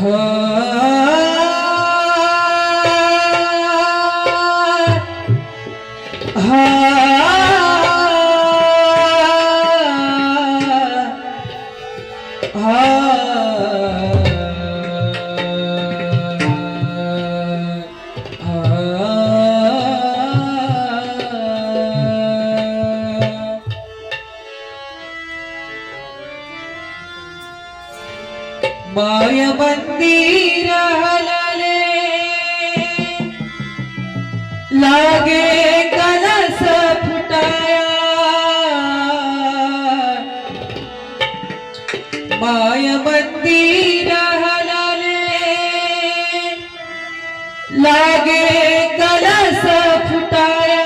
Ah मायाबंदी राहलले. लागे clutch फुटाया. मायाबंदी राहलले. लागे clutch फुटाया.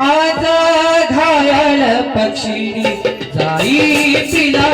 आज घायल पक्षी जाई पिला.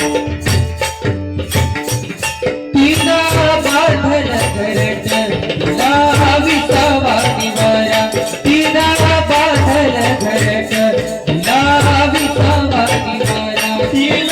Yeah.